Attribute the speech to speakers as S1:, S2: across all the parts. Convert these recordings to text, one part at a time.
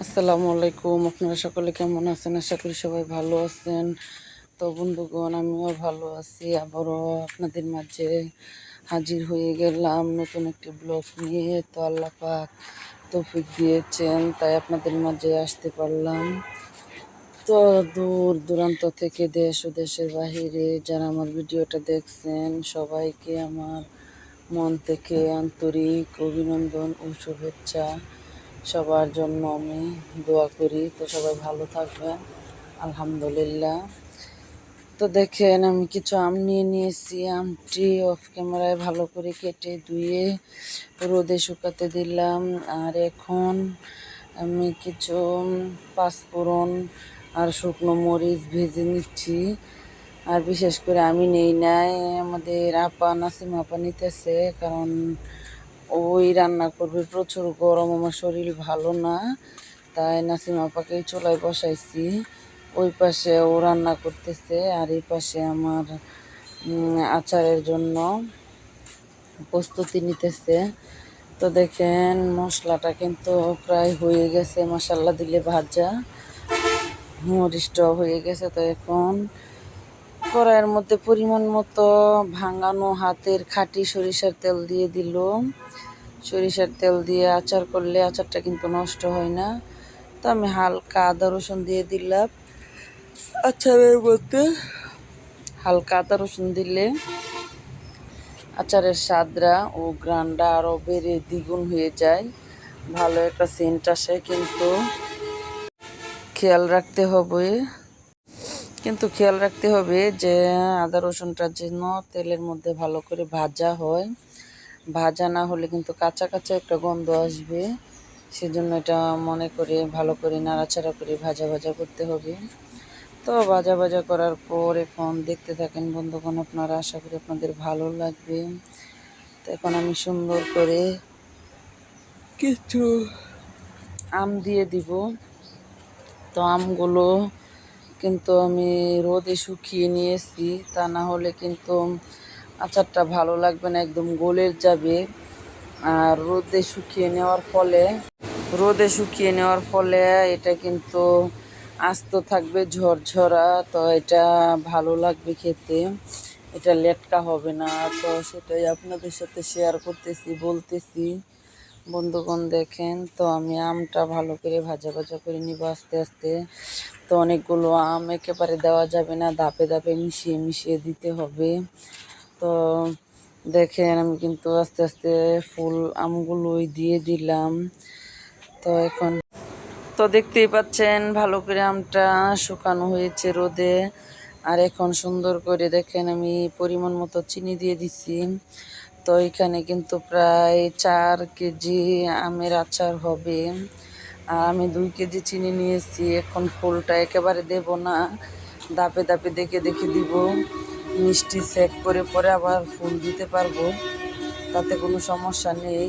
S1: আসসালামু আলাইকুম। আপনারা সকলে কেমন আছেন? আশা করি সবাই ভালো আছেন। তো বন্ধুগণ, আমিও ভালো আছি। আবারও আপনাদের মাঝে হাজির হয়ে গেলাম নতুন একটি ব্লগ নিয়ে। তো আল্লাহ পাক তৌফিক দিয়েছেন, তাই আপনাদের মাঝে আসতে পারলাম। তো দূর দূরান্ত থেকে দেশ ও দেশের বাহিরে যারা আমার ভিডিওটা দেখছেন, সবাইকে আমার মন থেকে আন্তরিক অভিনন্দন ও শুভেচ্ছা। সবার জন্য আমি দোয়া করি। তো সবাই ভালো থাকবেন। আলহামদুলিল্লাহ। তো দেখেন, আমি কিছু আম নিয়ে নিয়েছি। আমটি অফ ক্যামেরায় ভালো করে কেটে ধুয়ে রোদে শুকাতে দিলাম। আর এখন আমি কিছু পাঁচফোড়ন আর শুকনো মরিচ ভেজে নিচ্ছি। আর বিশেষ করে আমি নেই নাই। আমাদের আপা নাসিম আপা নিতেছে, কারণ ওই রান্না করবে, প্রচুর গরম, আমার শরীর ভালো না। তাই নাসিম আপাকেই চুলায় বসাইছি। ওই পাশে ও রান্না করতেছে, আর এই পাশে আমার আচারের জন্য প্রস্তুতি নিতেছে। তো দেখেন, মশলাটা কিন্তু প্রায় হয়ে গেছে মশাল্লা দিলে ভাজা। মরিচটাও হয়ে গেছে, তো এখন কড়াইয়ের মধ্যে পরিমাণ মতো ভাঙানো হাতের খাঁটি সরিষার তেল দিয়ে দিল। সরিষার তেল দিয়ে আচার করলে আচারটা কিন্তু নষ্ট হয় না। তো আমি হালকা আদা রসুন দিয়ে দিলাম। আচারের মধ্যে হালকা আদা রসুন দিলে আচারের স্বাদরা ও গ্রানটা আরও বেড়ে দ্বিগুণ হয়ে যায়। ভালো একটা সেন্ট আসে কিন্তু। খেয়াল রাখতে হবে কিন্তু খেয়াল রাখতে হবে যে আদা রসুনটা যেন তেলের মধ্যে ভালো করে ভাজা হয়। ভাজা না হলে কিন্তু কাঁচা কাঁচা একটা গন্ধ আসবে। সেজন্য এটা মনে করে ভালো করে নাড়াচাড়া করে ভাজা ভাজা করতে হবে। তো ভাজা ভাজা করার পর এখন দেখতে থাকেন বন্ধুগণ আপনারা আশা করি আপনাদের ভালো লাগবে। তো এখন আমি সুন্দর করে কিছু আম দিয়ে দিব। তো আমগুলো কিন্তু আমি রোদে শুকিয়ে নিয়েছি, তা না হলে কিন্তু আচারটা ভালো লাগবে না, একদম গোলের যাবে। আর রোদে শুকিয়ে নেওয়ার ফলে, রোদে শুকিয়ে নেওয়ার ফলে এটা কিন্তু আস্ত থাকবে, ঝরঝরা, তো এটা ভালো লাগবে খেতে। এটা লেটকা হবে না, তো সেটাই আপনাদের সাথে শেয়ার করতেছি, বলতেছি। বন্ধুগণ দেখেন, তো আমি আমটা ভালো করে ভাজা ভাজা করে নিব আস্তে আস্তে। তো অনেকগুলো আম একেবারে দেওয়া যাবে না, ধাপে ধাপে মিশিয়ে মিশিয়ে দিতে হবে। তো দেখেন আমি কিন্তু আস্তে আস্তে ফুল আমগুলোই দিয়ে দিলাম। তো এখন তো দেখতেই পাচ্ছেন ভালো করে আমটা শুকানো হয়েছে রোদে। আর এখন সুন্দর করে দেখেন আমি পরিমাণ মতো চিনি দিয়ে দিছি। তো এখানে কিন্তু প্রায় চার কেজি আমের আচার হবে। আমি দুই কেজি চিনি নিয়েছি, এখন ফুলটা একেবারে দেব না। দাপে দাপে দেখে দেখে দিব। মিষ্টি সেক করে পরে আবার ফুল দিতে পারব। তাতে কোনো সমস্যা নেই।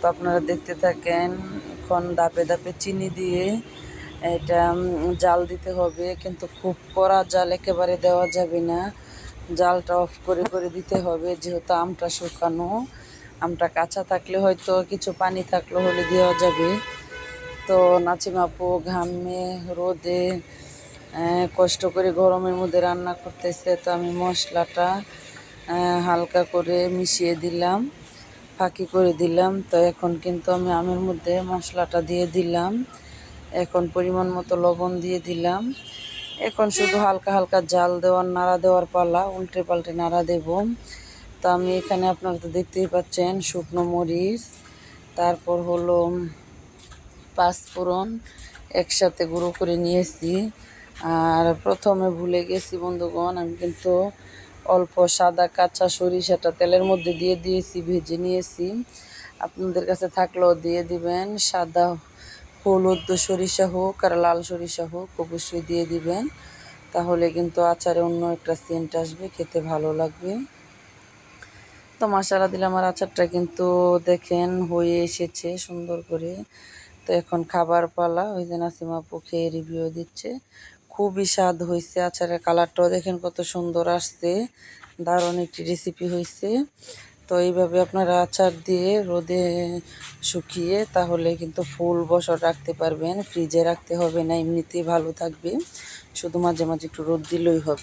S1: তো আপনারা দেখতে থাকেন, এখন দাপে দাপে চিনি দিয়ে এটা জাল দিতে হবে। কিন্তু খুব কড়া জাল একেবারে দেওয়া যাবে না। জালটা অফ করে করে দিতে হবে, যেহেতু আমটা শুকানো। আমটা কাঁচা থাকলে হয়তো কিছু পানি থাকলে হলে দেওয়া যাবে। তো নাচিমাপু, ঘামে, রোদে কষ্ট করে গরমের মধ্যে রান্না করতেছে, তো আমি মশলাটা হালকা করে মিশিয়ে দিলাম, ফাঁকি করে দিলাম, তো এখন কিন্তু আমি আমের মধ্যে মশলাটা দিয়ে দিলাম, এখন পরিমাণ মতো লবণ দিয়ে দিলাম, এখন শুধু হালকা হালকা জাল দেওয়ার, নাড়া দেওয়ার পালা, উল্টে পাল্টে নাড়া দেব, তো আমি এখানে আপনারা তো দেখতেই পাচ্ছেন শুকনো মরিচ, তারপর হলো পাঁচফোড়ন একসাথে গুঁড়ো করে নিয়েছি। আর প্রথমে ভুলে গেছি বন্ধুগণ, আমি কিন্তু অল্প সাদা কাঁচা সরিষাটা তেলের মধ্যে দিয়ে দিয়েছি, ভেজে নিয়েছি। আপনাদের কাছে থাকলেও দিয়ে দিবেন, সাদা হলুদ সরিষা হোক আর লাল সরিষা হোক অবশ্যই দিয়ে দিবেন। তাহলে কিন্তু আচারে অন্য একটা সেন্ট আসবে, খেতে ভালো লাগবে। তো মশালা দিলে আমার আচারটা কিন্তু দেখেন হয়ে এসেছে সুন্দর করে। তো এখন খাবার পালা, ওই যে নাসিমা পুখে রিভিউ দিচ্ছে। খুবই স্বাদ হয়েছে আচারের কালারটাও দেখেন কত সুন্দর আসছে। দারুণ একটি রেসিপি হয়েছে তো এইভাবে আপনারা আচার দিয়ে রোদে শুকিয়ে, তাহলে কিন্তু ফুল বছর রাখতে পারবেন ফ্রিজে রাখতে হবে না, এমনিতেই ভালো থাকবে। শুধু মাঝে মাঝে একটু রোদ দিলেই হবে।